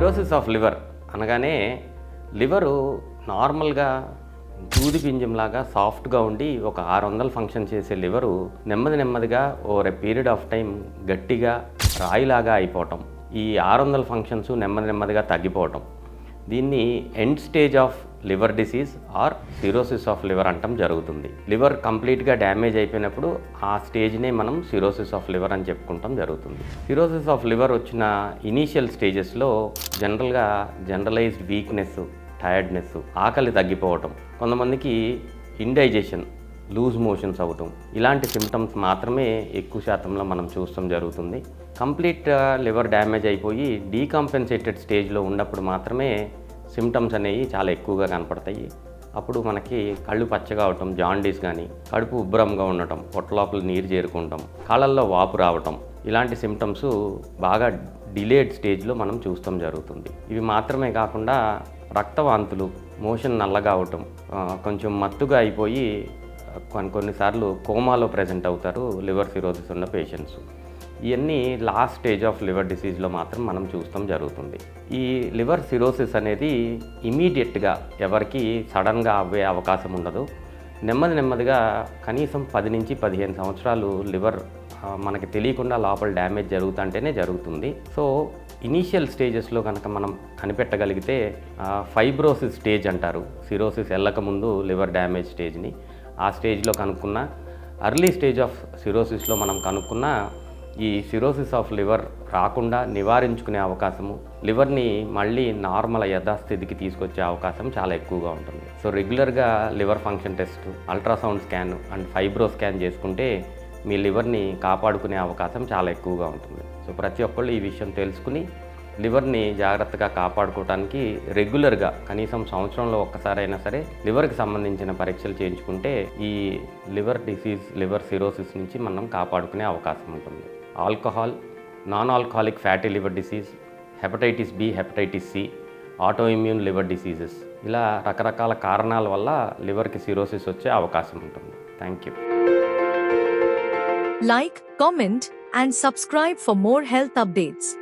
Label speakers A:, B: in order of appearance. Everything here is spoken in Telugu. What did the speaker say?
A: సిరోసిస్ ఆఫ్ లివర్ అనగానే లివరు నార్మల్గా దూది పింజంలాగా సాఫ్ట్గా ఉండి ఒక ఆరు వందలు ఫంక్షన్ చేసే లివరు నెమ్మది నెమ్మదిగా over a period of time గట్టిగా రాయిలాగా అయిపోవటం. ఈ ఆరు వందల ఫంక్షన్స్ నెమ్మది నెమ్మదిగా తగ్గిపోవటం. దీన్ని end stage of liver disease or cirrhosis of liver అంటాం జరుగుతుంది. లివర్ కంప్లీట్గా డ్యామేజ్ అయిపోయినప్పుడు ఆ స్టేజ్నే మనం సిరోసిస్ ఆఫ్ లివర్ అని చెప్పుకుంటాం జరుగుతుంది. సిరోసిస్ ఆఫ్ లివర్ వచ్చిన ఇనీషియల్ స్టేజెస్లో జనరల్గా జనరలైజ్డ్ వీక్నెస్ టైర్డ్నెస్ ఆకలి తగ్గిపోవటం కొంతమందికి ఇండైజెషన్ లూజ్ మోషన్స్ అవ్వటం ఇలాంటి సిమ్టమ్స్ మాత్రమే ఎక్కువ శాతంలో మనం చూస్తాం జరుగుతుంది. కంప్లీట్ లివర్ డ్యామేజ్ అయిపోయి డీకంపెన్సేటెడ్ స్టేజ్లో ఉన్నప్పుడు మాత్రమే సిమ్టమ్స్ అనేవి చాలా ఎక్కువగా కనపడతాయి. అప్పుడు మనకి కళ్ళు పచ్చగా అవటం జాండీస్ కానీ కడుపు ఉబ్బరంగా ఉండటం పొట్టలోపల నీరు చేరుకుంటాం కాళ్ళల్లో వాపు రావటం ఇలాంటి సిమ్టమ్స్ బాగా డిలేడ్ స్టేజ్లో మనం చూస్తాం జరుగుతుంది. ఇవి మాత్రమే కాకుండా రక్తవాంతులు మోషన్ నల్లగా అవటం కొంచెం మత్తుగా అయిపోయి కొన్ని కొన్నిసార్లు కోమాలో ప్రజెంట్ అవుతారు లివర్ సిరోసిస్ ఉన్న పేషెంట్స్ ఇవన్నీ లాస్ట్ స్టేజ్ ఆఫ్ లివర్ డిసీజ్లో మాత్రం మనం చూస్తాం జరుగుతుంది. ఈ లివర్ సిరోసిస్ అనేది ఇమీడియట్గా ఎవరికి సడన్గా అవ్వే అవకాశం ఉండదు. నెమ్మది నెమ్మదిగా కనీసం పది నుంచి పదిహేను సంవత్సరాలు లివర్ మనకి తెలియకుండా లోపల డ్యామేజ్ జరుగుతుంటేనే జరుగుతుంది. సో ఇనీషియల్ స్టేజెస్లో కనుక మనం కనిపెట్టగలిగితే ఫైబ్రోసిస్ స్టేజ్ అంటారు. సిరోసిస్ వెళ్ళకముందు లివర్ డ్యామేజ్ స్టేజ్ని ఆ స్టేజ్లో కనుక్కున్న అర్లీ స్టేజ్ ఆఫ్ సిరోసిస్లో మనం కనుక్కున్న ఈ సిరోసిస్ ఆఫ్ లివర్ రాకుండా నివారించుకునే అవకాశము లివర్ని మళ్ళీ నార్మల్ యథాస్థితికి తీసుకొచ్చే అవకాశం చాలా ఎక్కువగా ఉంటుంది. సో రెగ్యులర్గా liver function test ultrasound scan and fibro scan చేసుకుంటే మీ లివర్ని కాపాడుకునే అవకాశం చాలా ఎక్కువగా ఉంటుంది. సో ప్రతి ఒక్కళ్ళు ఈ విషయం తెలుసుకుని లివర్ని జాగ్రత్తగా కాపాడుకోవడానికి రెగ్యులర్గా కనీసం సంవత్సరంలో ఒక్కసారైనా సరే లివర్కి సంబంధించిన పరీక్షలు చేయించుకుంటే ఈ లివర్ డిసీజ్ లివర్ సిరోసిస్ నుంచి మనం కాపాడుకునే అవకాశం ఉంటుంది. Alcohol non alcoholic fatty liver disease hepatitis B hepatitis C auto immune liver diseases. ఇలా రకరకాల కారణాల వల్ల లివర్కి సిరోసిస్ వచ్చే అవకాశం ఉంటుంది. Thank you.
B: Like comment and subscribe for more health updates